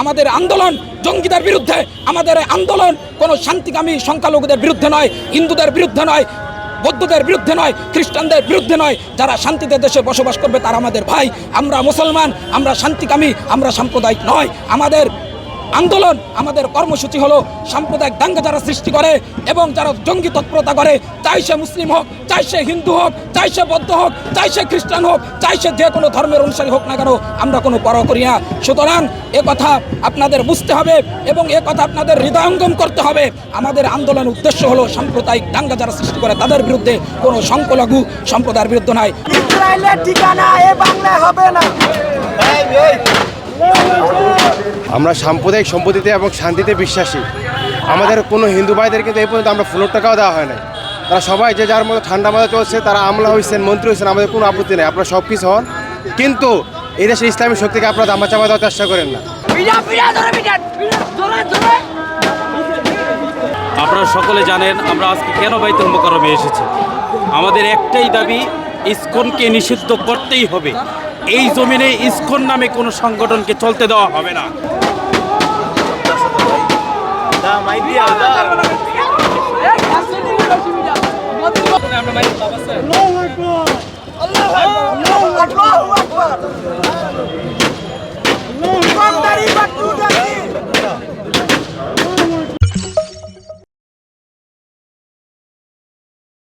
আমাদের আন্দোলন জঙ্গিদের বিরুদ্ধে, আমাদের আন্দোলন কোনো শান্তিকামী সংখ্যালঘুদের বিরুদ্ধে নয়, হিন্দুদের বিরুদ্ধে নয়, বৌদ্ধদের বিরুদ্ধে নয়, খ্রিস্টানদের বিরুদ্ধে নয়। যারা শান্তিতে দেশে বসবাস করবে তারা আমাদের ভাই। আমরা মুসলমান, আমরা শান্তিকামী, আমরা সাম্প্রদায়িক নয়। আমাদের আন্দোলন। আমাদের কর্মসূচি হলো সাম্প্রদায়িক দাঙ্গা যারা সৃষ্টি করে এবং যারা জঙ্গি তৎপরতা করে চাই সে মুসলিম হোক চাই সে হিন্দু হোক চাই সে বৌদ্ধ হোক চাই সে খ্রিস্টান হোক চাই সে যে কোনো ধর্মের অনুসারী হোক না কেন আমরা কোনো পর করি না। সুতরাং এ কথা আপনাদের বুঝতে হবে এবং এ কথা আপনাদের হৃদয়ঙ্গম করতে হবে। আমাদের আন্দোলনের উদ্দেশ্য হলো সাম্প্রদায়িক দাঙ্গা যারা সৃষ্টি করে তাদের বিরুদ্ধে কোনো সংখ্যালঘু সম্প্রদায়ের বিরুদ্ধে নয়। ইসরায়েলের ঠিকানা এ বাংলায় হবে না। আমরা সাম্প্রদায়িক সম্পত্তিতে এবং শান্তিতে বিশ্বাসী। আমাদের কোনো হিন্দু ভাইদের কিন্তু এই পর্যন্ত আমরা ফুলোর টাকাও দেওয়া হয় না তারা সবাই যে যার মতো ঠান্ডা মাথা চলছে তারা আমলা হয়েছেন মন্ত্রী হয়েছেন আমাদের কোনো আপত্তি নেই আপনারা সব কিছু হন। কিন্তু এই দেশের ইসলামী শক্তিকে আপনারা দামা চাপা দেওয়ার চেষ্টা করেন না। বিড়া বিড়া ধরে বিড়া ধরে ধরে। আপনারা সকলে জানেন আমরা আজকে কেন বাইতুল মোকারমে এসেছি। আমাদের একটাই দাবি ইসকনকে নিষিদ্ধ করতেই হবে। এই জমিনে ইসকন নামে কোনো সংগঠনকে চলতে দেওয়া হবে না। আছে